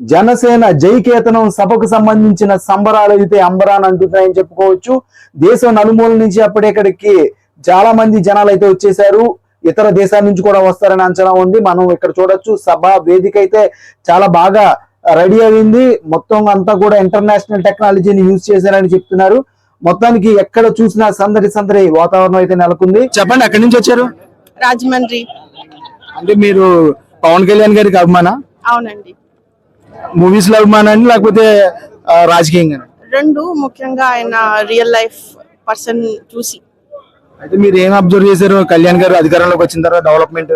జనసేన జైకేతనం సభకు సంబంధించిన సంబరాలు అయితే అంబరాన్ అంటున్నాయని చెప్పుకోవచ్చు. దేశం నలుమూల నుంచి అప్పటిక్కడికి చాలా మంది జనాలు అయితే వచ్చేసారు ఇతర దేశాల నుంచి కూడా వస్తారని అంచనా ఉంది. మనం ఇక్కడ చూడొచ్చు సభ వేదిక అయితే చాలా బాగా రెడీ అయింది. మొత్తం అంతా కూడా ఇంటర్నేషనల్ టెక్నాలజీని యూజ్ చేశారని చెప్తున్నారు. మొత్తానికి ఎక్కడ చూసినా సందడి సందడి వాతావరణం అయితే నెలకొంది. చెప్పండి ఎక్కడి నుంచి వచ్చారు? రాజమండ్రి. అంటే మీరు పవన్ కళ్యాణ్ గారికి అభిమాన? అవునండి. మూవీస్లో అభిమాన అండి లేకపోతే రాజకీయంగా రెండు ముఖ్యంగా ఆయన రియల్ లైఫ్ పర్సన్ చూసి. అయితే మీరు ఏం అబ్జర్వ్ చేశారు? కళ్యాణ్ గారు అధికారంలోకి వచ్చిన తర్వాత డెవలప్మెంట్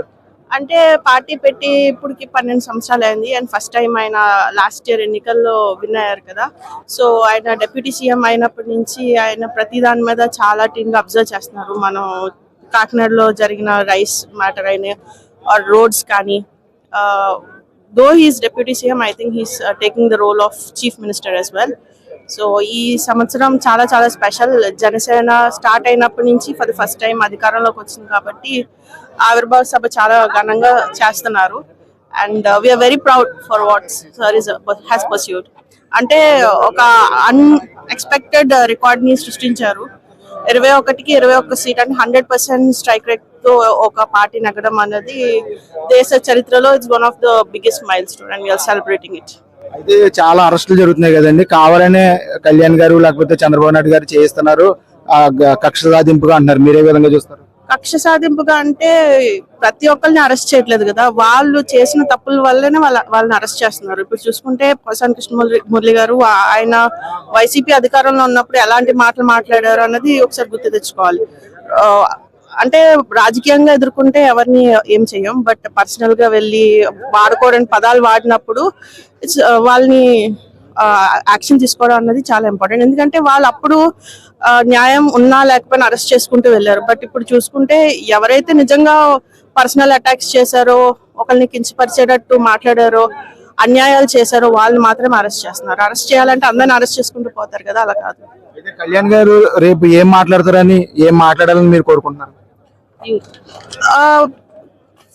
అంటే పార్టీ పెట్టి ఇప్పటికి పన్నెండు సంవత్సరాలు అయింది. అండ్ ఫస్ట్ టైం ఆయన లాస్ట్ ఇయర్ ఎన్నికల్లో విన్ అయ్యారు కదా. సో ఆయన డెప్యూటీ సీఎం అయినప్పటి నుంచి ఆయన ప్రతి దాని మీద చాలా టీమ్ అబ్జర్వ్ చేస్తున్నారు. మనం కాకినాడలో జరిగిన రైస్ మ్యాటర్ అయిన ఆర్ రోడ్స్ కానీ though he's deputy CM I think he's taking the role of chief minister as well so ఈ సంవత్సరం చాలా చాలా స్పెషల్ జనసేన స్టార్ట్ అయినప్పటి నుంచి ఫర్ ది ఫస్ట్ టైం అధికారంలోకి వచ్చింది కాబట్టి ఆవిర్భావ సభ చాలా ఘనంగా చేస్తున్నారు. And we're very proud for what sir is has pursued అంటే ఒక అన్ఎక్స్పెక్టెడ్ రికార్డ్ని సృష్టించారు. ఇరవై ఒకటికి ఇరవై ఒక్క సీట్ అంటే హండ్రెడ్ పర్సెంట్ స్ట్రైక్ రేట్తో ఒక పార్టీ నగడం అనేది దేశ చరిత్రలో it's one of the biggest milestone and we're celebrating it. అయితే చాలా అరెస్టులు జరుగుతున్నాయి కదండి. కావాలనే కళ్యాణ్ గారు లేకపోతే చంద్రబాబు నాయుడు గారు చేయిస్తున్నారు. ఆ కక్ష సాధింపుగా అంటున్నారు. మీరే విధంగా చూస్తారు? కక్ష సాధింపుగా అంటే ప్రతి ఒక్కరిని అరెస్ట్ చేయట్లేదు కదా. వాళ్ళు చేసిన తప్పుల వల్లనే వాళ్ళ వాళ్ళని అరెస్ట్ చేస్తున్నారు. ఇప్పుడు చూసుకుంటే ప్రశాంత్ కృష్ణ మురళి గారు ఆయన వైసీపీ అధికారంలో ఉన్నప్పుడు ఎలాంటి మాటలు మాట్లాడారు అన్నది ఒకసారి గుర్తు తెచ్చుకోవాలి. అంటే రాజకీయంగా ఎదుర్కొంటే ఎవరిని ఏం చెయ్యం బట్ పర్సనల్గా వెళ్ళి వాడుకోవడానికి పదాలు వాడినప్పుడు వాళ్ళని యాక్షన్ తీసుకోవడం అన్నది చాలా ఇంపార్టెంట్. ఎందుకంటే వాళ్ళు అప్పుడు న్యాయం ఉన్నా లేకపోయినా అరెస్ట్ చేసుకుంటూ వెళ్ళారు. బట్ ఇప్పుడు చూసుకుంటే ఎవరైతే నిజంగా పర్సనల్ అటాక్స్ చేశారో ఒకరిని కించపరిచేటట్టు మాట్లాడారో అన్యాయాలు చేశారో వాళ్ళని మాత్రమే అరెస్ట్ చేస్తున్నారు. అరెస్ట్ చేయాలంటే అందరిని అరెస్ట్ చేసుకుంటూ పోతారు కదా అలా కాదు. అయితే కళ్యాణ్ గారు రేపు ఏం మాట్లాడతారని ఏం మాట్లాడాలని మీరు కోరుకుంటున్నారు?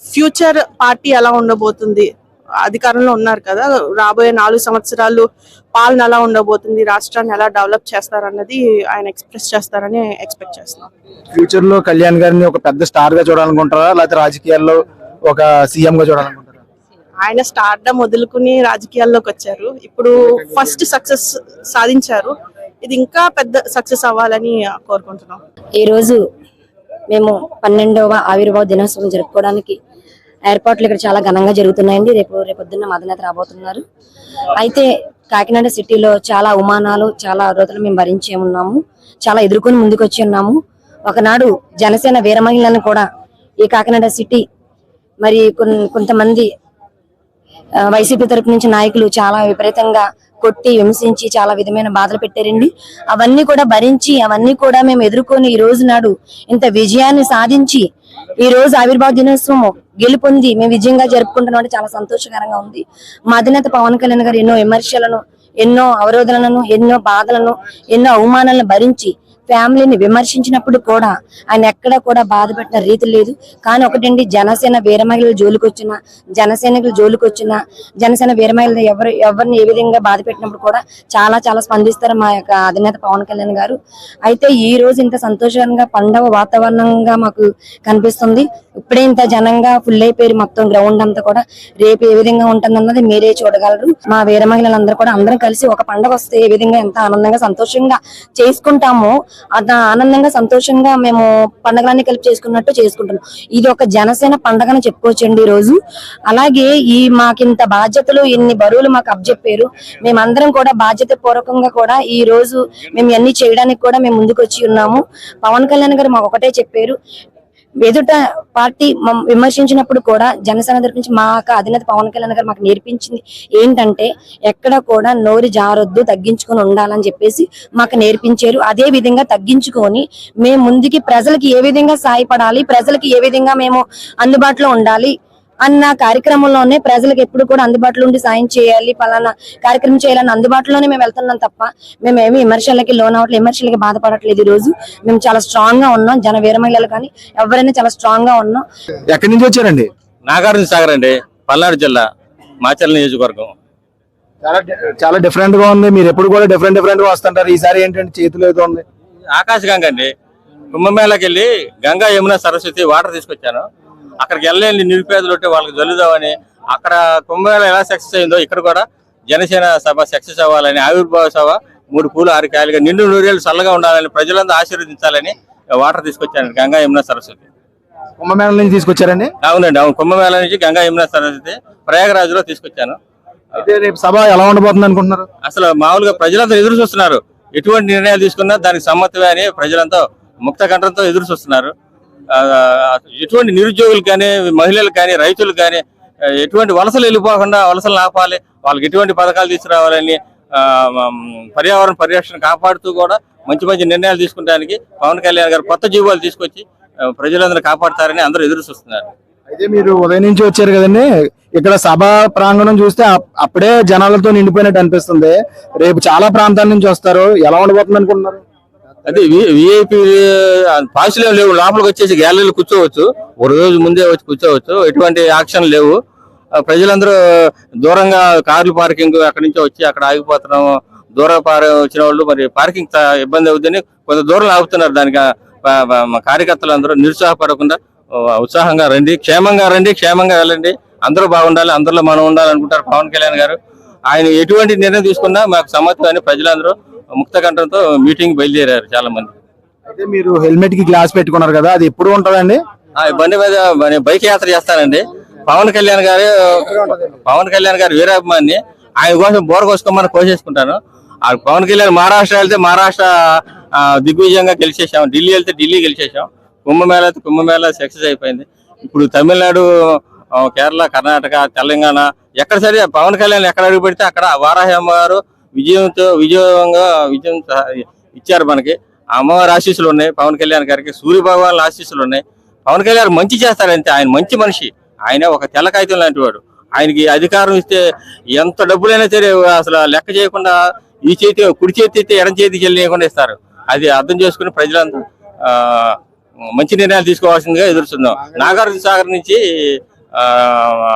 ఫ్యూచర్ పార్టీ ఎలా ఉండబోతుంది? అధికారంలో ఉన్నారు కదా. రాబోయే నాలుగు సంవత్సరాలు పాలన ఎలా ఉండబోతుంది రాష్ట్రాన్ని ఎలా డెవలప్ చేస్తారన్నది ఆయన ఎక్స్ప్రెస్ చేస్తారని ఎక్స్పెక్ట్ చేస్తున్నాం. ఫ్యూచర్లో కళ్యాణ్ గారిని ఒక పెద్ద స్టార్గా చూడాలనుకుంటారా? లేకపోతే రాజకీయాల్లో ఒక సీఎం గా చూడాలనుకుంటారా? ఆయన స్టార్డమ్ వదులుకుని రాజకీయాల్లోకి వచ్చారు. ఇప్పుడు ఫస్ట్ సక్సెస్ సాధించారు. ఇది ఇంకా పెద్ద సక్సెస్ అవ్వాలని కోరుకుంటున్నాం. ఈ రోజు మేము పన్నెండవ ఆవిర్భావ దినోత్సవం జరుపుకోవడానికి ఏర్పాట్లు ఇక్కడ చాలా ఘనంగా జరుగుతున్నాయండి. రేపు రేపొద్దున్న మదనేత రాబోతున్నారు. అయితే కాకినాడ సిటీలో చాలా అవమానాలు చాలా అర్హతలు మేము భరించి ఉన్నాము. చాలా ఎదుర్కొని ముందుకు వచ్చి ఉన్నాము. ఒకనాడు జనసేన వీరమహిళలను కూడా ఈ కాకినాడ సిటీ మరి కొంతమంది వైసీపీ తరపు నుంచి నాయకులు చాలా విపరీతంగా కొట్టి విమర్శించి చాలా విధమైన బాధలు పెట్టారండి. అవన్నీ కూడా భరించి అవన్నీ కూడా మేము ఎదుర్కొని ఈ రోజు నాడు ఇంత విజయాన్ని సాధించి ఈ రోజు ఆవిర్భావ దినోత్సవం గెలుపొంది మేము విజయంగా జరుపుకుంటున్నాం అంటే చాలా సంతోషకరంగా ఉంది. మా అధినేత పవన్ కళ్యాణ్ గారు ఎన్నో విమర్శలను ఎన్నో అవరోధనలను ఎన్నో బాధలను ఎన్నో అవమానాలను భరించి ఫ్యామిలీని విమర్శించినప్పుడు కూడా ఆయన ఎక్కడ కూడా బాధపెట్టిన రీతి లేదు. కానీ ఒకటండి జనసేన వీరమహిళల జోలికి వచ్చిన జనసైనికుల జోలికి వచ్చిన జనసేన వీరమహిళలు ఎవరు ఎవరిని ఏ విధంగా బాధ పెట్టినప్పుడు కూడా చాలా చాలా స్పందిస్తారు మా యొక్క అధినేత పవన్ కళ్యాణ్ గారు. అయితే ఈ రోజు ఇంత సంతోషకరంగా పండవ వాతావరణంగా మాకు కనిపిస్తుంది. ఇప్పుడే ఇంత జనంగా ఫుల్ అయిపోయి మొత్తం గ్రౌండ్ అంతా కూడా. రేపు ఏ విధంగా ఉంటుందన్నది మీరే చూడగలరు. మా వీర మహిళలందరూ కూడా అందరం కలిసి ఒక పండగ వస్తే ఏ విధంగా ఎంత ఆనందంగా సంతోషంగా చేసుకుంటామో అంత ఆనందంగా సంతోషంగా మేము పండగలన్నీ కలిపి చేసుకున్నట్టు చేసుకుంటున్నాం. ఇది ఒక జనసేన పండగను చెప్పుకోవచ్చండి ఈ రోజు అలాగే ఈ మాకింత బాధ్యతలు ఇన్ని బరువులు మాకు అప్పచెప్పారు. మేమందరం కూడా బాధ్యత పూర్వకంగా కూడా ఈ రోజు మేము అన్ని చేయడానికి కూడా మేము ముందుకు వచ్చి ఉన్నాము. పవన్ కళ్యాణ్ గారు మాకు ఒకటే చెప్పారు. ఎదుట పార్టీ విమర్శించినప్పుడు కూడా జనసేన తరపు నుంచి మా అధినేత పవన్ కళ్యాణ్ గారు మాకు నేర్పించింది ఏంటంటే ఎక్కడ కూడా నోరు జారొద్దు తగ్గించుకొని ఉండాలని చెప్పేసి మాకు నేర్పించారు. అదే విధంగా తగ్గించుకొని మేము ముందుకి ప్రజలకి ఏ విధంగా సాయపడాలి ప్రజలకి ఏ విధంగా మేము అందుబాటులో ఉండాలి అన్న కార్యక్రమంలోనే ప్రజలకు ఎప్పుడు కూడా అందుబాటులో ఉండి సాయం చేయాలి పలానా కార్యక్రమం చేయాలని అందుబాటులోనే మేము వెళ్తున్నాం తప్ప మేము ఏమి విమర్శలకి లోన్ అవట్లేదు విమర్శలకి బాధపడట్లేదు ఈ రోజు మేము చాలా స్ట్రాంగ్గా ఉన్నాం జన వీర మహిళలు కానీ ఎవరైనా చాలా స్ట్రాంగ్గా ఉన్నాం. ఎక్కడి నుంచి వచ్చారండి? నాగార్జున సాగర్ అండి పల్నాడు జిల్లా మాచర్ల నియోజకవర్గం. చాలా చాలా డిఫరెంట్గా ఉంది మీరు ఎప్పుడు కూడా డిఫరెంట్ డిఫరెంట్గా వస్తుంటారు. ఈసారి ఏంటంటే చేతిలో ఏదో ఉంది. ఆకాశగంగ అండి. కుంభమేళకి వెళ్ళి గంగా యమున సరస్వతి వాటర్ తీసుకొచ్చాను. అక్కడికి వెళ్ళలేని నిరుపేదలు ఉంటే వాళ్ళకి జల్లుదామని అక్కడ కుంభమేళ ఎలా సక్సెస్ అయిందో ఇక్కడ కూడా జనసేన సభ సక్సెస్ అవ్వాలని ఆవిర్భావ సభ మూడు పూలు ఆరు కాయలుగా నిండు నూరేళ్ళు చల్లగా ఉండాలని ప్రజలందరూ ఆశీర్వదించాలని వాటర్ తీసుకొచ్చాను గంగా యమున సరస్వతి. కుంభమేళ నుంచి తీసుకొచ్చారండి? అవునండి అవును. కుంభమేళ నుంచి గంగా యమున సరస్వతి ప్రయాగరాజులో తీసుకొచ్చాను. అయితే రేపు సభ ఎలా ఉండబోతుంది అనుకుంటున్నారు? అసలు మామూలుగా ప్రజలంతా ఎదురు చూస్తున్నారు. ఎటువంటి నిర్ణయాలు తీసుకున్నా దానికి సమ్మతమే అని ప్రజలంతా ముక్త కంఠంతో ఎదురు చూస్తున్నారు. ఎటువంటి నిరుద్యోగులు కానీ మహిళలు కానీ రైతులు కానీ ఎటువంటి వలసలు వెళ్ళిపోకుండా వలసలు ఆపాలి వాళ్ళకి ఎటువంటి పథకాలు తీసుకురావాలని పర్యావరణ పరిరక్షణ కాపాడుతూ కూడా మంచి మంచి నిర్ణయాలు తీసుకుంటానికి పవన్ కళ్యాణ్ గారు కొత్త జీవాలు తీసుకొచ్చి ప్రజలందరూ కాపాడతారని అందరూ ఎదురు చూస్తున్నారు. అయితే మీరు ఉదయం నుంచి వచ్చారు కదండి ఇక్కడ సభ ప్రాంగణం చూస్తే అప్పుడే జనాలతో నిండిపోయినట్టు అనిపిస్తుంది. రేపు చాలా ప్రాంతాల నుంచి వస్తారు ఎలా ఉండబోతుంది అనుకుంటున్నారు? అదే విఐపి పాసులు లేవు. లోపలికి వచ్చేసి గ్యాలరీలో కూర్చోవచ్చు. ఒక రోజు ముందే వచ్చి కూర్చోవచ్చు. ఎటువంటి యాక్షన్ లేవు. ప్రజలందరూ దూరంగా కార్లు పార్కింగ్ అక్కడి నుంచి వచ్చి అక్కడ ఆగిపోతున్నాం దూర పార వచ్చిన వాళ్ళు మరి పార్కింగ్ ఇబ్బంది అవుతుందని కొంత దూరం ఆగుతున్నారు దానికి. కార్యకర్తలు అందరూ నిరుత్సాహపడకుండా ఉత్సాహంగా రండి. క్షేమంగా రండి. క్షేమంగా వెళ్ళండి. అందరూ బాగుండాలి. అందరిలో మనం ఉండాలనుకుంటారు పవన్ కళ్యాణ్ గారు. ఆయన ఎటువంటి నిర్ణయం తీసుకున్నా మాకు సమ్మతి అని ప్రజలందరూ ముక్త కంఠంతో మీటింగ్ బయలుదేరారు చాలా మంది అయితే మీరు హెల్మెట్కి గ్లాస్ పెట్టుకున్నారు కదా అది ఎప్పుడు ఉంటుందండి? ఆ బండి మీద బైక్ యాత్ర చేస్తానండి పవన్ కళ్యాణ్ గారు పవన్ కళ్యాణ్ గారు వీరాభిమాన్ని ఆయన కోసం బోర కోసుకోమని కోసేసుకుంటాను. ఆ పవన్ కళ్యాణ్ మహారాష్ట్ర వెళ్తే మహారాష్ట్ర దిగ్విజయంగా గెలిచేసాం ఢిల్లీ వెళ్తే ఢిల్లీ గెలిచేసాం కుంభమేళ అయితే కుంభమేళ సక్సెస్ అయిపోయింది. ఇప్పుడు తమిళనాడు కేరళ కర్ణాటక తెలంగాణ ఎక్కడ సరే పవన్ కళ్యాణ్ ఎక్కడ అడుగు పెడితే అక్కడ వారాహి అమ్మవారు విజయంతో విజయంగా విజయం ఇచ్చారు మనకి. అమ్మవారి ఆశీస్సులు ఉన్నాయి. పవన్ కళ్యాణ్ గారికి సూర్య భగవాన్ ఆశీస్సులు ఉన్నాయి. పవన్ కళ్యాణ్ మంచి చేస్తారంటే ఆయన మంచి మనిషి. ఆయన ఒక తెల్ల కాగితం లాంటి వాడు. ఆయనకి అధికారం ఇస్తే ఎంత డబ్బులైనా సరే అసలు లెక్క చేయకుండా ఈ చేతి కుడి చేతి అయితే ఎడం చేతికి వెళ్ళకుండా ఇస్తారు. అది అర్థం చేసుకుని ప్రజలంతా మంచి నిర్ణయాలు తీసుకోవాల్సిందిగా ఎదురుస్తున్నాం. నాగార్జున సాగర్ నుంచి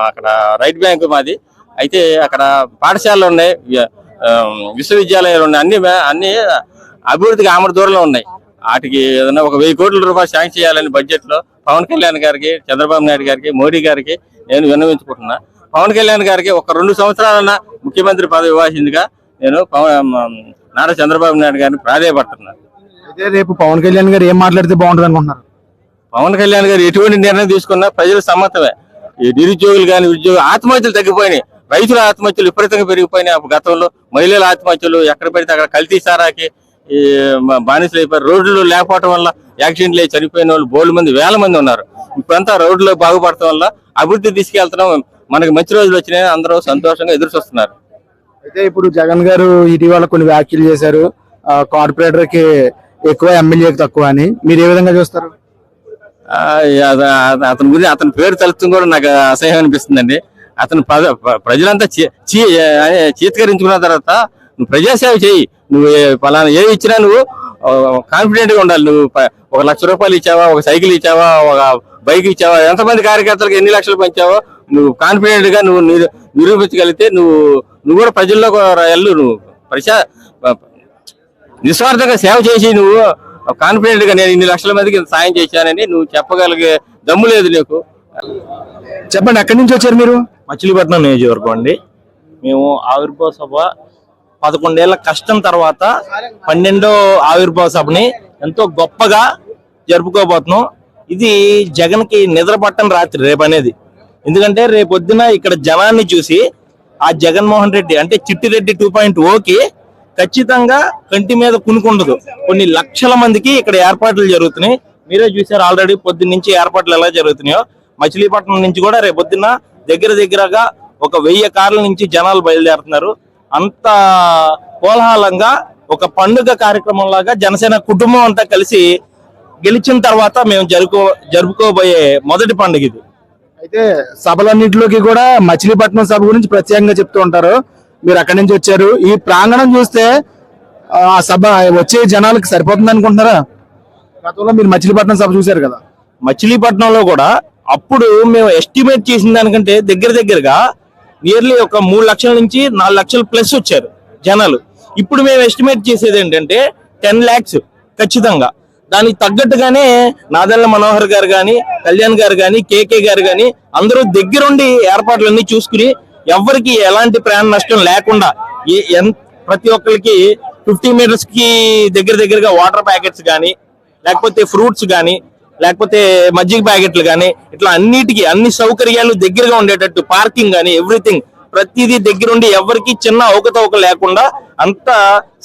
అక్కడ రైట్ బ్యాంక్ మాది. అయితే అక్కడ పాఠశాలలు ఉన్నాయి. విశ్వవిద్యాలయాలు ఉన్నాయి. అన్ని అన్ని అభివృద్ధికి ఆమడ దూరంలో ఉన్నాయి. వాటికి ఏదైనా ఒక వెయ్యి కోట్ల రూపాయలు శాంక్షన్ చేయాలని బడ్జెట్లో పవన్ కళ్యాణ్ గారికి చంద్రబాబు నాయుడు గారికి మోడీ గారికి నేను విన్నవించుకుంటున్నా. పవన్ కళ్యాణ్ గారికి ఒక రెండు సంవత్సరాలన్నా ముఖ్యమంత్రి పదవి ఇవ్వాల్సిందిగా నేను పవన్ నారా చంద్రబాబు నాయుడు గారిని ప్రాధాయపడుతున్నాను అయితే రేపు పవన్ కళ్యాణ్ గారు ఏం మాట్లాడితే బాగుంటుంది అనుకుంటున్నారు? పవన్ కళ్యాణ్ గారు ఎటువంటి నిర్ణయం తీసుకున్నా ప్రజలు సమ్మతమే. ఈ నిరుద్యోగులు కానీ ఉద్యోగులు ఆత్మహత్యలు తగ్గిపోయినాయి. రైతుల ఆత్మహత్యలు విపరీతంగా పెరిగిపోయినాయి. గతంలో మహిళల ఆత్మహత్యలు ఎక్కడ పెడితే అక్కడ కల్తీ సారాకి బానిసలు అయిపోయారు రోడ్లు లేకపోవడం వల్ల యాక్సిడెంట్లు అయి చనిపోయిన వాళ్ళు బోల్డ్ మంది వేల మంది ఉన్నారు. ఇప్పుడంతా రోడ్లు బాగుపడటం వల్ల అభివృద్ధి తీసుకెళ్తున్నాం. మనకి మంచి రోజులు వచ్చినాయి అందరూ సంతోషంగా ఎదురు చూస్తున్నారు. అయితే ఇప్పుడు జగన్ గారు ఇటీవల కొన్ని వ్యాఖ్యలు చేశారు. కార్పొరేటర్కి ఎక్కువ ఎమ్మెల్యేకి తక్కువ అని. మీరు ఏ విధంగా చూస్తారు? అతని గురించి అతని పేరు తలుచుకుని కూడా నాకు అసహ్యం అనిపిస్తుందండి. అతను ప్రజలంతా చీ- చీ- చీత్కరించుకున్న తర్వాత నువ్వు ప్రజాసేవ చేయి నువ్వు పలానా ఏమి ఇచ్చినా నువ్వు కాన్ఫిడెంట్గా ఉండాలి. నువ్వు ఒక లక్ష రూపాయలు ఇచ్చావా ఒక సైకిల్ ఇచ్చావా ఒక బైక్ ఇచ్చావా ఎంతమంది కార్యకర్తలకు ఎన్ని లక్షలు పంచావో నువ్వు కాన్ఫిడెంట్గా నువ్వు నిరూపించగలిగితే నువ్వు నువ్వు కూడా ప్రజల్లో వెళ్ళు నువ్వు. ప్రజా నిస్వార్థంగా సేవ చేసి నువ్వు కాన్ఫిడెంట్గా నేను ఇన్ని లక్షల మందికి సాయం చేశానని నువ్వు చెప్పగలిగే దమ్ము లేదు నీకు. చెప్పండి ఎక్కడి నుంచి వచ్చారు మీరు? మచిలీపట్నం నియోజకవర్గం అండి. మేము ఆవిర్భావ సభ పదకొండేళ్ళ కష్టం తర్వాత పన్నెండో ఆవిర్భావ సభని ఎంతో గొప్పగా జరుపుకోబోతున్నాం. ఇది జగన్కి నిద్రపట్టం నిద్ర పట్టని రాత్రి రేపు అనేది ఎందుకంటే రేపొద్దున ఇక్కడ జనాన్ని చూసి ఆ జగన్మోహన్ రెడ్డి అంటే చిట్టిరెడ్డి టూ పాయింట్ ఓకి ఖచ్చితంగా కంటి మీద కునుకుండదు. కొన్ని లక్షల మందికి ఇక్కడ ఏర్పాట్లు జరుగుతున్నాయి. మీరే చూసారు ఆల్రెడీ పొద్దున్న నుంచి ఏర్పాట్లు ఎలా జరుగుతున్నాయో. మచిలీపట్నం నుంచి కూడా రేపొద్దున దగ్గర దగ్గరగా ఒక వెయ్యి కార్ల నుంచి జనాలు బయలుదేరుతున్నారు. అంత కోలాహలంగా ఒక పండుగ కార్యక్రమం లాగా జనసేన కుటుంబం అంతా కలిసి గెలిచిన తర్వాత మేము జరుపుకో జరుపుకోబోయే మొదటి పండుగ ఇది. అయితే సభలన్నింటిలోకి కూడా మచిలీపట్నం సభ గురించి ప్రత్యేకంగా చెప్తూ ఉంటారు. మీరు అక్కడి నుంచి వచ్చారు. ఈ ప్రాంగణం చూస్తే ఆ సభ వచ్చే జనాలకు సరిపోతుంది అనుకుంటున్నారా గతంలో మీరు మచిలీపట్నం సభ చూశారు కదా. మచిలీపట్నంలో కూడా అప్పుడు మేము ఎస్టిమేట్ చేసిన దానికంటే దగ్గర దగ్గరగా నియర్లీ ఒక మూడు లక్షల నుంచి నాలుగు లక్షలు ప్లస్ వచ్చారు జనాలు. ఇప్పుడు మేము ఎస్టిమేట్ చేసేది ఏంటంటే టెన్ ల్యాక్స్ ఖచ్చితంగా. దానికి తగ్గట్టుగానే నాదల్ల మనోహర్ గారు కానీ కళ్యాణ్ గారు కానీ కేకే గారు కానీ అందరూ దగ్గరుండి ఏర్పాట్లన్నీ చూసుకుని ఎవరికి ఎలాంటి ప్రాణ నష్టం లేకుండా ప్రతి ఒక్కరికి ఫిఫ్టీ మీటర్స్కి దగ్గర దగ్గరగా వాటర్ ప్యాకెట్స్ కానీ లేకపోతే ఫ్రూట్స్ కానీ లేకపోతే మజ్జిగ ప్యాకెట్లు కానీ ఇట్లా అన్నిటికీ అన్ని సౌకర్యాలు దగ్గరగా ఉండేటట్టు పార్కింగ్ కానీ ఎవ్రీథింగ్ ప్రతిదీ దగ్గరుండి ఎవరికి చిన్న అవకతవక లేకుండా అంత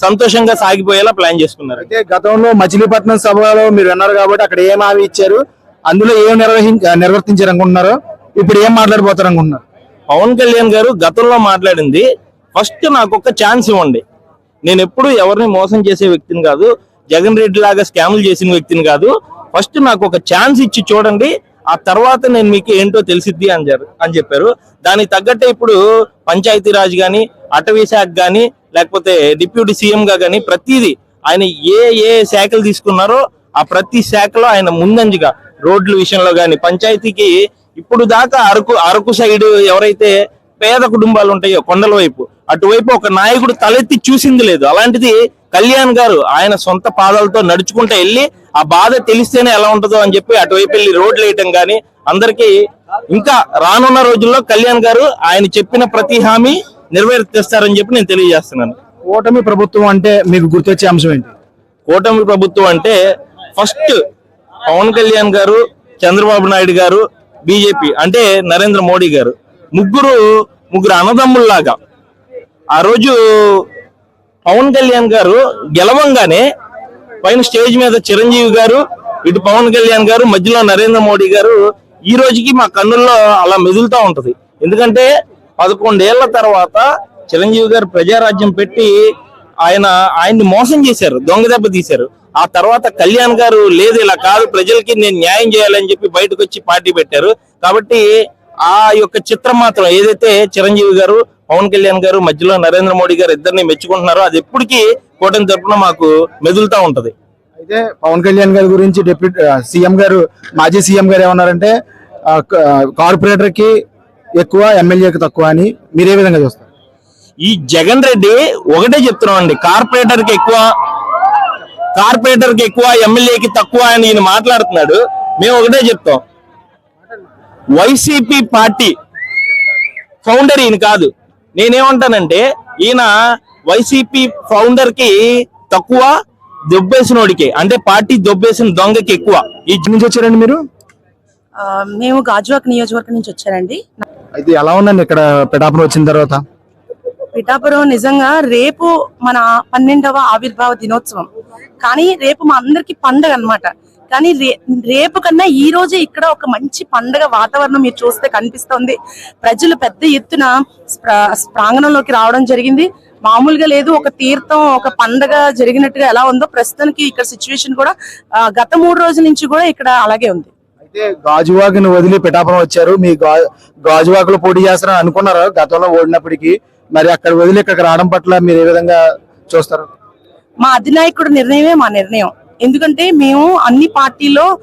సంతోషంగా సాగిపోయేలా ప్లాన్ చేసుకున్నారు. అయితే గతంలో మచిలీపట్నం సభలో మీరు విన్నారు కాబట్టి అక్కడ ఏం హామీ ఇచ్చారు? అందులో ఏం నిర్వహించ నిర్వర్తించారు అనుకుంటున్నారు? ఇప్పుడు ఏం మాట్లాడబోతారు అనుకుంటున్నారు? పవన్ కళ్యాణ్ గారు గతంలో మాట్లాడింది ఫస్ట్ నాకు ఒక ఛాన్స్ ఇవ్వండి. నేను ఎప్పుడు ఎవరిని మోసం చేసే వ్యక్తిని కాదు జగన్ రెడ్డి లాగా స్కాములు చేసిన వ్యక్తిని కాదు ఫస్ట్ నాకు ఒక ఛాన్స్ ఇచ్చి చూడండి ఆ తర్వాత నేను మీకు ఏంటో తెలిసిద్ది అని అని చెప్పారు. దానికి తగ్గట్టే ఇప్పుడు పంచాయతీరాజ్ కానీ అటవీ శాఖ కానీ లేకపోతే డిప్యూటీ సీఎంగా కానీ ప్రతిదీ ఆయన ఏ ఏ శాఖలు తీసుకున్నారో ఆ ప్రతి శాఖలో ఆయన ముందంజగా రోడ్ల విషయంలో కానీ పంచాయతీకి ఇప్పుడు దాకా అరకు అరకు సైడ్ ఎవరైతే పేద కుటుంబాలు ఉంటాయో కొండల వైపు అటువైపు ఒక నాయకుడు తలెత్తి చూసింది లేదు. అలాంటిది కళ్యాణ్ గారు ఆయన సొంత పాదాలతో నడుచుకుంటూ వెళ్ళి ఆ బాధ తెలిస్తేనే ఎలా ఉంటుందో అని చెప్పి అటువైపు వెళ్ళి రోడ్లు వేయటం గానీ అందరికీ ఇంకా రానున్న రోజుల్లో కళ్యాణ్ గారు ఆయన చెప్పిన ప్రతి హామీ నెరవేర్తిస్తారని చెప్పి నేను తెలియజేస్తున్నాను. ఓటమి ప్రభుత్వం అంటే మీకు గుర్తొచ్చే అంశం ఏంటి? కూటమి ప్రభుత్వం అంటే ఫస్ట్ పవన్ కళ్యాణ్ గారు చంద్రబాబు నాయుడు గారు బీజేపీ అంటే నరేంద్ర మోడీ గారు. ముగ్గురు ముగ్గురు అన్నదమ్ముల్లాగా ఆ రోజు పవన్ కళ్యాణ్ గారు గెలవంగానే పైన స్టేజ్ మీద చిరంజీవి గారు ఇటు పవన్ కళ్యాణ్ గారు మధ్యలో నరేంద్ర మోడీ గారు ఈ రోజుకి మా కన్నుల్లో అలా మెదులుతూ ఉంటది. ఎందుకంటే పదకొండేళ్ళ తర్వాత చిరంజీవి గారు ప్రజారాజ్యం పెట్టి ఆయన ఆయన్ని మోసం చేశారు దొంగ దెబ్బ తీశారు. ఆ తర్వాత కళ్యాణ్ గారు లేదు ఇలా కాదు ప్రజలకి నేను న్యాయం చేయాలని చెప్పి బయటకు వచ్చి పార్టీ పెట్టారు. కాబట్టి ఆ యొక్క చిత్రం మాత్రం ఏదైతే చిరంజీవి గారు పవన్ కళ్యాణ్ గారు మధ్యలో నరేంద్ర మోడీ గారు ఇద్దరిని మెచ్చుకుంటున్నారో అది ఎప్పటికీ కూటమి తరపున మాకు మెదులుతా ఉంటది. అయితే పవన్ కళ్యాణ్ గారి గురించి డిప్యూటీ సీఎం గారు మాజీ సీఎం గారు ఏమన్నారంటే కార్పొరేటర్కి ఎక్కువ ఎమ్మెల్యేకి తక్కువ అని మీరు ఏ విధంగా చూస్తారు? ఈ జగన్ రెడ్డి ఒకటే చెప్తున్నాం అండి కార్పొరేటర్కి ఎక్కువ కార్పొరేటర్కి ఎక్కువ ఎమ్మెల్యేకి తక్కువ అని ఈయన మాట్లాడుతున్నాడు. మేము ఒకటే చెప్తాం. వైసీపీ పార్టీ ఫౌండర్ ఈయన కాదు. నేనేమంటానంటే ఈయన వైసీపీ ఫౌండర్కి తక్కువ దొబ్బేసినోడికి అంటే పార్టీ దొబ్బేసిన దొంగకి ఎక్కువ. ఈ నుంచి వచ్చారండి మీరు? మేము గాజువాక్ నియోజకవర్గం నుంచి వచ్చానండి. అయితే ఎలా ఉందండి ఇక్కడ పిఠాపురం వచ్చిన తర్వాత? పిఠాపురం నిజంగా రేపు మన పన్నెండవ ఆవిర్భావ దినోత్సవం. కానీ రేపు మా అందరికి పండగ అన్నమాట. కానీ రే- రేపు కన్నా ఈ రోజే ఇక్కడ ఒక మంచి పండగ వాతావరణం మీరు చూస్తే కనిపిస్తోంది. ప్రజలు పెద్ద ఎత్తున ప్ర- ప్రాంగణంలోకి రావడం జరిగింది. మామూలుగా లేదు ఒక తీర్థం ఒక పండగ జరిగినట్టుగా ఎలా ఉందో ప్రస్తుతానికి ఇక్కడ సిచ్యువేషన్ కూడా గత మూడు రోజుల నుంచి కూడా ఇక్కడ అలాగే ఉంది. అయితే గాజువాకని వదిలి పిఠాపురం వచ్చారు. మీ గాజువాకలో పోటీ చేస్తారని అనుకున్నారు? గతంలో ఓడినప్పటికీ మరి అక్కడ వదిలి ఇక్కడికి రావడం పట్ల మీరు ఏ విధంగా చూస్తారు? మా అధినాయకుడు నిర్ణయమే మా నిర్ణయం. ఎందుకంటే మేము అన్ని పార్టీలో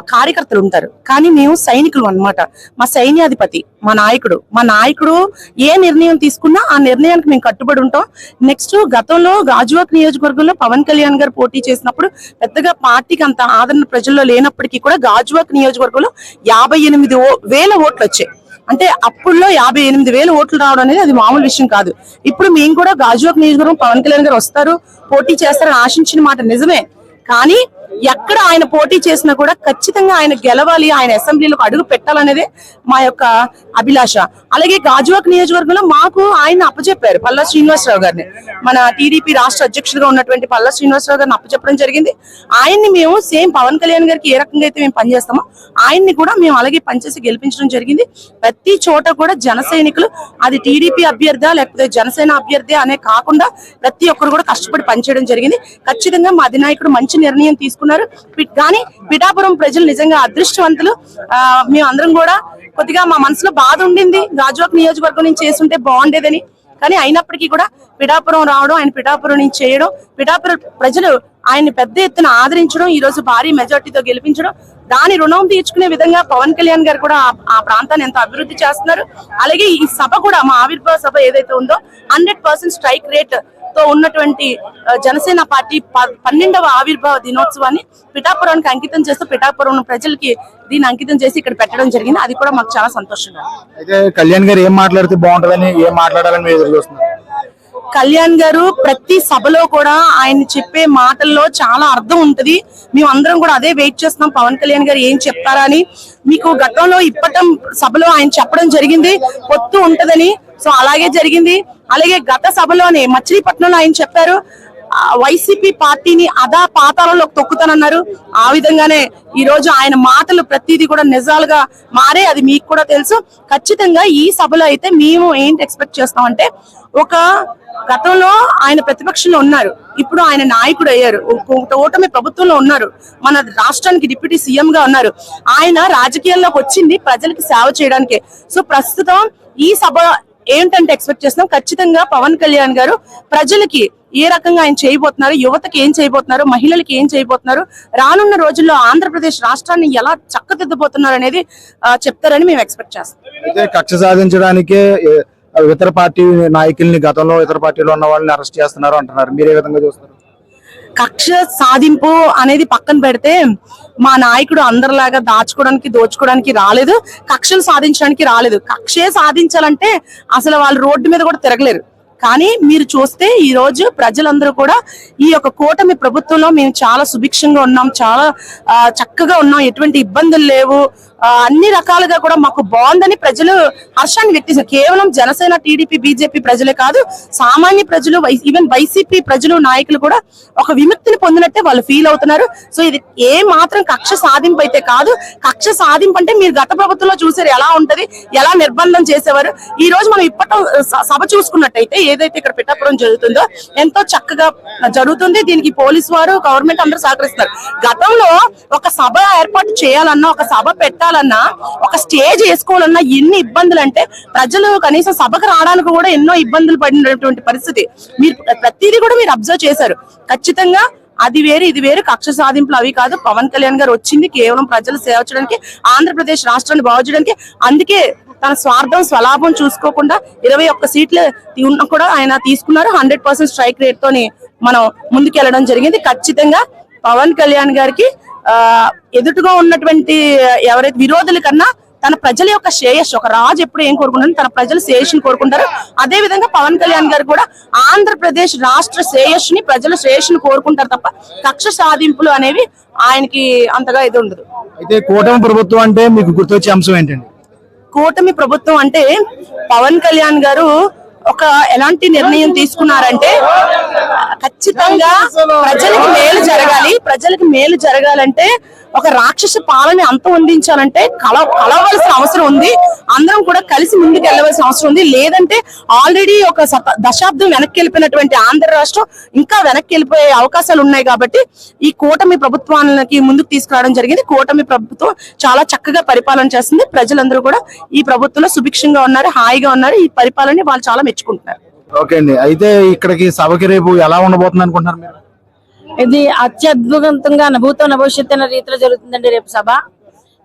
కార్యకర్తలు ఉంటారు. కానీ మేము సైనికులు అన్నమాట. మా సైన్యాధిపతి మా నాయకుడు. మా నాయకుడు ఏ నిర్ణయం తీసుకున్నా ఆ నిర్ణయానికి మేము కట్టుబడి ఉంటాం. నెక్స్ట్ గతంలో గాజువాక్ నియోజకవర్గంలో పవన్ కళ్యాణ్ గారు పోటీ చేసినప్పుడు పెద్దగా పార్టీకి అంత ఆదరణ ప్రజల్లో లేనప్పటికీ కూడా గాజువాక్ నియోజకవర్గంలో యాభై ఎనిమిది ఓ- వేల ఓట్లు వచ్చాయి. అంటే అప్పుడులో యాభై ఎనిమిది వేల ఓట్లు రావడం అనేది అది మామూలు విషయం కాదు. ఇప్పుడు మేము కూడా గాజువాక్ నియోజకవర్గం పవన్ కళ్యాణ్ గారు వస్తారు పోటీ చేస్తారని ఆశించిన మాట నిజమే. కానీ ఎక్కడ ఆయన పోటీ చేసినా కూడా ఖచ్చితంగా ఆయన గెలవాలి ఆయన అసెంబ్లీలో అడుగు పెట్టాలనేదే మా యొక్క అభిలాష. అలాగే గాజువాక్ నియోజకవర్గంలో మాకు ఆయన అప్పచెప్పారు పల్లా శ్రీనివాసరావు గారిని. మన టీడీపీ రాష్ట్ర అధ్యక్షుడిగా ఉన్నటువంటి పల్లా శ్రీనివాసరావు గారిని అప్పచెప్పడం జరిగింది. ఆయన్ని మేము సేమ్ పవన్ కళ్యాణ్ గారికి ఏ రకంగా అయితే మేము పనిచేస్తామో ఆయన్ని కూడా మేము అలాగే పనిచేసి గెలిపించడం జరిగింది. ప్రతి చోట కూడా జన అది టీడీపీ అభ్యర్థి లేకపోతే జనసేన అభ్యర్థి అనే కాకుండా ప్రతి ఒక్కరు కూడా కష్టపడి పనిచేయడం జరిగింది. ఖచ్చితంగా మా అధినాయకుడు మంచి నిర్ణయం తీసుకు చేసుకున్నారు. కానీ పిఠాపురం ప్రజలు నిజంగా అదృష్టవంతులు. మేమందరం మేము అందరం కూడా కొద్దిగా మా మనసులో బాధ ఉండింది. గాజువాక్ నియోజకవర్గం నుంచి చేస్తుంటే బాగుండేదని. కానీ అయినప్పటికీ కూడా పిఠాపురం రావడం ఆయన పిఠాపురం నుంచి చేయడం పిఠాపురం ప్రజలు ఆయన్ని పెద్ద ఎత్తున ఆదరించడం ఈ రోజు భారీ మెజార్టీతో గెలిపించడం దాని రుణం తీర్చుకునే విధంగా పవన్ కళ్యాణ్ గారు కూడా ఆ- ఆ ప్రాంతాన్ని ఎంతో అభివృద్ధి చేస్తున్నారు. అలాగే ఈ సభ కూడా మా ఆవిర్భావ సభ ఏదైతే ఉందో హండ్రెడ్ పర్సెంట్ స్ట్రైక్ రేట్ తో ఉన్నటువంటి జనసేన పార్టీ పన్నెండవ ఆవిర్భావ దినోత్సవాన్ని పిఠాపురానికి అంకితం చేస్తూ పిఠాపురం ప్రజలకి దీన్ని అంకితం చేసి ఇక్కడ పెట్టడం జరిగింది. అది కూడా మాకు చాలా సంతోషంగా. అయితే కళ్యాణ్ గారు ఏం మాట్లాడితే బాగుంటుందని ఏం మాట్లాడాలని ఎదురు చూస్తున్నారు? కళ్యాణ్ గారు ప్రతి సభలో కూడా ఆయన చెప్పే మాటల్లో చాలా అర్థం ఉంటది. మేము అందరం కూడా అదే వెయిట్ చేస్తున్నాం. పవన్ కళ్యాణ్ గారు ఏం చెప్తారా అని. మీకు గతంలో ఇప్పటం సభలో ఆయన చెప్పడం జరిగింది. పొత్తు ఉంటదని సో అలాగే జరిగింది. అలాగే గత సభలోనే మచిలీపట్నంలో ఆయన చెప్పారు వైసీపీ పార్టీని అదా పాతాలలోకి తొక్కుతానన్నారు. ఆ విధంగానే ఈ రోజు ఆయన మాటలు ప్రతిదీ కూడా నిజాలుగా మారే అది మీకు కూడా తెలుసు. ఖచ్చితంగా ఈ సభలో అయితే మేము ఏంటి ఎక్స్పెక్ట్ చేస్తామంటే ఒక గతంలో ఆయన ప్రతిపక్షంలో ఉన్నారు. ఇప్పుడు ఆయన నాయకుడు అయ్యారు. ఒక ఓటమి ప్రభుత్వంలో ఉన్నారు. మన రాష్ట్రానికి డిప్యూటీ సీఎం గా ఉన్నారు. ఆయన రాజకీయాల్లోకి వచ్చింది ప్రజలకి సేవ చేయడానికి. సో ప్రస్తుతం ఈ సభ ఏంటంటే ఎక్స్పెక్ట్ చేస్తున్నాం? ఖచ్చితంగా పవన్ కళ్యాణ్ గారు ప్రజలకి ఏ రకంగా ఆయన చేయబోతున్నారు యువతకి ఏం చేయబోతున్నారు మహిళలకి ఏం చేయబోతున్నారు రానున్న రోజుల్లో ఆంధ్రప్రదేశ్ రాష్ట్రాన్ని ఎలా చక్కదిద్దబోతున్నారు అనేది ఆ, చెప్తారని మేము ఎక్స్పెక్ట్ చేస్తాం. కక్ష సాధించడానికే ఇతర పార్టీ నాయకుల్ని గతంలో ఇతర పార్టీలో ఉన్న వాళ్ళని అరెస్ట్ చేస్తున్నారు అంటున్నారు. మీరు ఏ విధంగా చూస్తారు కక్ష సాధింపు అనేది పక్కన పెడితే మా నాయకుడు అందరిలాగా దాచుకోవడానికి దోచుకోవడానికి రాలేదు. కక్షలు సాధించడానికి రాలేదు. కక్షే సాధించాలంటే అసలు వాళ్ళు రోడ్డు మీద కూడా తిరగలేరు. కానీ మీరు చూస్తే ఈ రోజు ప్రజలందరూ కూడా ఈ యొక్క కూటమి ప్రభుత్వంలో మేము చాలా సుభిక్షంగా ఉన్నాం. చాలా చక్కగా ఉన్నాం. ఎటువంటి ఇబ్బందులు లేవు. అన్ని రకాలుగా కూడా మాకు బాగుందని ప్రజలు హర్షాన్ని వ్యక్తిస్తారు కేవలం జనసేన టీడీపీ బీజేపీ ప్రజలే కాదు సామాన్య ప్రజలు ఈవెన్ వైసీపీ ప్రజలు నాయకులు కూడా ఒక విముక్తిని పొందినట్టే వాళ్ళు ఫీల్ అవుతున్నారు. సో ఇది ఏ మాత్రం కక్ష సాధింపు అయితే కాదు కక్ష సాధింపు అంటే మీరు గత ప్రభుత్వంలో చూసారు ఎలా ఉంటది ఎలా నిర్బంధం చేసేవారు. ఈ రోజు మనం ఇప్పటి సభ చూసుకున్నట్టయితే ఏదైతే ఇక్కడ పిఠాపురం జరుగుతుందో ఎంతో చక్కగా జరుగుతుంది. దీనికి పోలీసు వారు గవర్నమెంట్ అందరూ సహకరిస్తారు గతంలో ఒక సభ ఏర్పాటు చేయాలన్నా ఒక సభ పెట్టాలన్నా ఒక స్టేజ్ వేసుకోవాలన్నా ఎన్ని ఇబ్బందులు అంటే ప్రజలు కనీసం సభకు రావడానికి కూడా ఎన్నో ఇబ్బందులు పడినటువంటి పరిస్థితి. మీరు ప్రతిదీ కూడా మీరు అబ్జర్వ్ చేశారు. ఖచ్చితంగా అది వేరు ఇది వేరు కక్ష సాధింపులు అవి కాదు. పవన్ కళ్యాణ్ గారు వచ్చింది కేవలం ప్రజలు సేవ చేయడానికి ఆంధ్రప్రదేశ్ రాష్ట్రాన్ని బాగు చేయడానికి. అందుకే తన స్వార్థం స్వలాభం చూసుకోకుండా ఇరవై ఒక్క సీట్లు కూడా ఆయన తీసుకున్నారు. హండ్రెడ్ పర్సెంట్ స్ట్రైక్ రేట్ తోని మనం ముందుకెళ్ళడం జరిగింది. ఖచ్చితంగా పవన్ కళ్యాణ్ గారికి ఎదుటిగా ఉన్నటువంటి ఎవరైతే విరోధుల కన్నా తన ప్రజల యొక్క శ్రేయస్సు ఒక రాజు ఎప్పుడు ఏం కోరుకుంటారు తన ప్రజల శ్రేయస్సుని కోరుకుంటారు. అదే విధంగా పవన్ కళ్యాణ్ గారు కూడా ఆంధ్రప్రదేశ్ రాష్ట్ర శ్రేయస్సుని ప్రజల శ్రేయస్సుని కోరుకుంటారు తప్ప కక్ష సాధింపులు అనేవి ఆయనకి అంతగా ఇది ఉండదు. అయితే కూటమి ప్రభుత్వం అంటే మీకు గుర్తొచ్చే అంశం ఏంటండి? కూటమి ప్రభుత్వం అంటే పవన్ కళ్యాణ్ గారు ఒక ఎలాంటి నిర్ణయం తీసుకున్నారంటే ఖచ్చితంగా ప్రజలకు మేలు జరగాలి ప్రజలకు మేలు జరగాలంటే ఒక రాక్షస పాలన అంత అందించాలంటే కల కలవలసిన అవసరం ఉంది. అందరం కూడా కలిసి ముందుకు వెళ్ళవలసిన అవసరం ఉంది. లేదంటే ఆల్రెడీ ఒక దశాబ్దం వెనక్కి వెళ్ళిపోయినటువంటి ఆంధ్ర రాష్ట్రం ఇంకా వెనక్కి వెళ్ళిపోయే అవకాశాలు ఉన్నాయి కాబట్టి ఈ కూటమి ప్రభుత్వానికి ముందుకు తీసుకురావడం జరిగింది. కూటమి ప్రభుత్వం చాలా చక్కగా పరిపాలన చేస్తుంది. ప్రజలందరూ కూడా ఈ ప్రభుత్వంలో సుభిక్షంగా ఉన్నారు హాయిగా ఉన్నారు. ఈ పరిపాలన వాళ్ళు చాలా మెచ్చుకుంటున్నారు. ఓకే అండి. అయితే ఇక్కడికి సభకి రేపు ఎలా ఉండబోతుంది అనుకుంటున్నారు మీరు? ఇది అత్యద్భుతంగా నభూతో నభవిష్యత్ అనే రీతిలో జరుగుతుందండి రేపు సభ.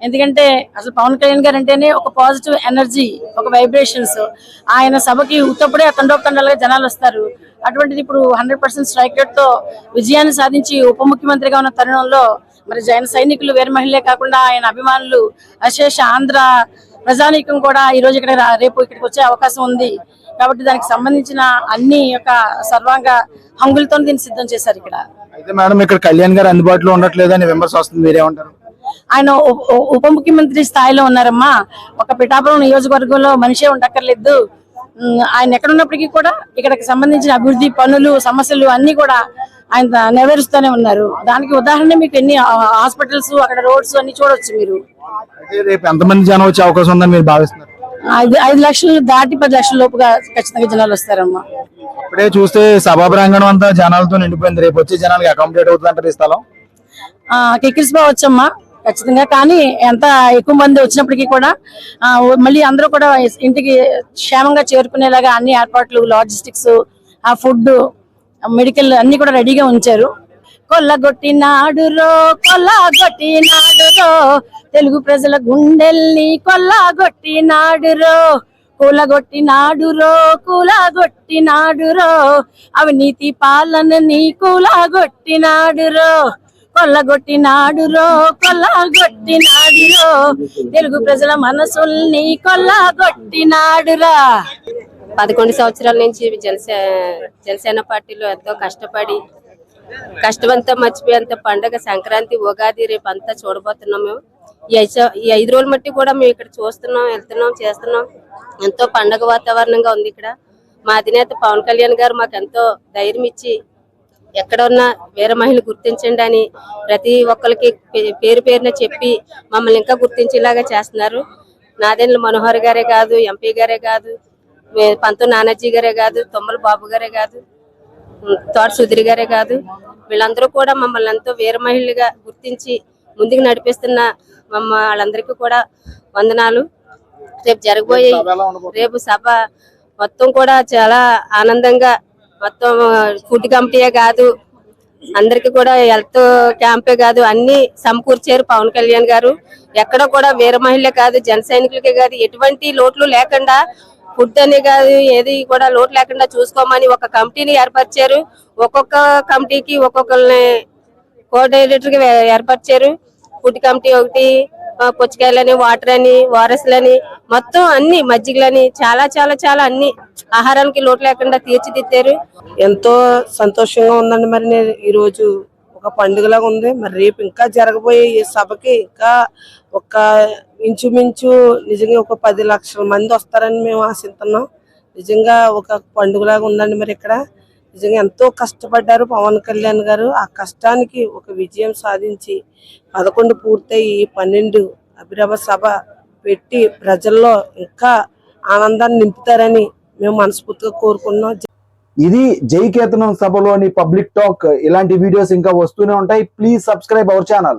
ఎందుకంటే అసలు పవన్ కళ్యాణ్ గారు అంటేనే ఒక పాజిటివ్ ఎనర్జీ ఒక వైబ్రేషన్స్. ఆయన సభకి ఉత్తప్పుడే తండోపతండాలుగా జనాలు వస్తారు. అటువంటిది ఇప్పుడు హండ్రెడ్ పర్సెంట్ స్ట్రైక్ రేట్తో విజయాన్ని సాధించి ఉప ముఖ్యమంత్రిగా ఉన్న తరుణంలో మరి జైన సైనికులు వేరు మహిళలే కాకుండా ఆయన అభిమానులు అశేష ఆంధ్ర ప్రజానీకం కూడా ఈ రోజు ఇక్కడ రేపు ఇక్కడికి వచ్చే అవకాశం ఉంది. కాబట్టి దానికి సంబంధించిన అన్ని యొక్క సర్వాంగ హంగులతో దీన్ని సిద్ధం చేశారు ఇక్కడ. అయితే మేడం ఇక్కడ కళ్యాణ్ గారు అందుబాటులో ఉండట్లేదని విమర్శ వస్తుంది మీరేమంటారు ఆయన ఉప ముఖ్యమంత్రి స్థాయిలో ఉన్నారమ్మా. ఒక పిఠాపురం నియోజకవర్గంలో మనిషే ఉండక్కర్లేదు. ఆయన ఎక్కడున్నప్పటికీ కూడా ఇక్కడికి సంబంధించిన అభివృద్ధి పనులు సమస్యలు అన్ని కూడా ఆయన నెరవేరుస్తూనే ఉన్నారు. దానికి ఉదాహరణ మీకు ఎన్ని హాస్పిటల్స్ అక్కడ రోడ్స్ అన్ని చూడొచ్చు మీరు. రేపు ఎంతమంది జనం వచ్చే అవకాశం ఉందని మీరు భావిస్తున్నారు? ఐదు ఐదు లక్షలు దాటి పది లక్షల లోపుగా ఖచ్చితంగా జనాలు వస్తారమ్మా. ఇప్పుడే చూస్తే సభా ప్రాంగణం అంతా జనాలతో నిండిపోయింది. రేపు వచ్చే జనాలకి అకామిడేట్ అవుతుందంటారు ఈ స్థలం? ఆ, కిక్కిరిసిపోవచ్చమ్మా ఖచ్చితంగా. కానీ ఎంత ఎక్కువ మంది వచ్చినప్పటికీ కూడా మళ్ళీ అందరూ కూడా ఇంటికి క్షేమంగా చేరుకునేలాగా అన్ని ఏర్పాట్లు లాజిస్టిక్స్ ఆ ఫుడ్ మెడికల్ అన్ని కూడా రెడీగా ఉంచారు. కొల్లగొట్టినాడురో కొల్లగొట్టినాడురో తెలుగు ప్రజల గుండెల్ని కొల్లగొట్టినాడురో కూలగొట్టినాడురో కూలగొట్టినాడురో అవినీతి పాలన పాలనని కూలగొట్టినాడురో కొల్లగొట్టినాడురో కొల్లగొట్టినాడురో తెలుగు ప్రజల మనసుల్ని కొల్లగొట్టినాడురా పదకొండు సంవత్సరాల నుంచి జనసే జనసేన పార్టీలో ఎంతో కష్టపడి కష్టమంతా మర్చిపోయేంత పండగ సంక్రాంతి ఉగాది రేపు అంతా చూడబోతున్నాం మేము. ఈ ఐదు రోజులు ఐదు మట్టి కూడా మేము ఇక్కడ చూస్తున్నాం వెళ్తున్నాం చేస్తున్నాం. ఎంతో పండగ వాతావరణంగా ఉంది ఇక్కడ. మా అధినేత పవన్ కళ్యాణ్ గారు మాకు ఎంతో ధైర్యం ఇచ్చి ఎక్కడ ఉన్నా వేరే గుర్తించండి అని ప్రతి ఒక్కరికి పే- పేరు పేరున చెప్పి మమ్మల్ని ఇంకా గుర్తించేలాగా చేస్తున్నారు. నాదెండ్ల మనోహర్ గారే కాదు ఎంపీ గారే కాదు మే- పంతు నానాజీ గారే కాదు తొమ్మల బాబు గారే కాదు. తోట సుధీర్ గారే కాదు. వీళ్ళందరూ కూడా మమ్మల్ని ఎంతో వీర మహిళగా గుర్తించి ముందుకు నడిపిస్తున్న మమ్మ వాళ్ళందరికీ కూడా వందనాలు. రేపు జరగబోయే రేపు సభ మొత్తం కూడా చాలా ఆనందంగా మొత్తం ఫుడ్ కమిటీయే కాదు అందరికి కూడా హెల్త్ క్యాంపే కాదు అన్ని సమకూర్చారు పవన్ కళ్యాణ్ గారు. ఎక్కడ కూడా వీర మహిళ కాదు జన సైనికులకే కాదు ఎటువంటి లోట్లు లేకుండా ఫుడ్ అనే కాదు ఏది కూడా లోటు లేకుండా చూసుకోమని ఒక కమిటీని ఏర్పరిచారు. ఒక్కొక్క కమిటీకి ఒక్కొక్కరిని కోఆర్డినేటర్గా ఏర్పరిచారు. ఫుడ్ కమిటీ ఒకటి పుచ్చకాయలని వాటర్ అని వారసులని మొత్తం అన్ని మజ్జిగలని చాలా చాలా చాలా అన్ని ఆహారానికి లోటు లేకుండా తీర్చిదిద్దారు. ఎంతో సంతోషంగా ఉందండి మరి నేను ఈ రోజు ఒక పండుగలాగా ఉంది. మరి రేపు ఇంకా జరగబోయే ఈ సభకి ఇంకా ఒక ఇంచుమించు నిజంగా ఒక పది లక్షల మంది వస్తారని మేము ఆశిస్తున్నాం నిజంగా ఒక పండుగలాగా ఉందండి మరి ఇక్కడ. నిజంగా ఎంతో కష్టపడ్డారు పవన్ కళ్యాణ్ గారు. ఆ కష్టానికి ఒక విజయం సాధించి పదకొండు పూర్తయి పన్నెండు అభిరవ సభ పెట్టి ప్రజల్లో ఇంకా ఆనందాన్ని నింపుతారని మేము మనస్ఫూర్తిగా కోరుకున్నాం ఇది జై కేతనం సభలోని పబ్లిక్ టాక్. ఇలాంటి వీడియోస్ ఇంకా వస్తూనే ఉంటాయి. Please subscribe our channel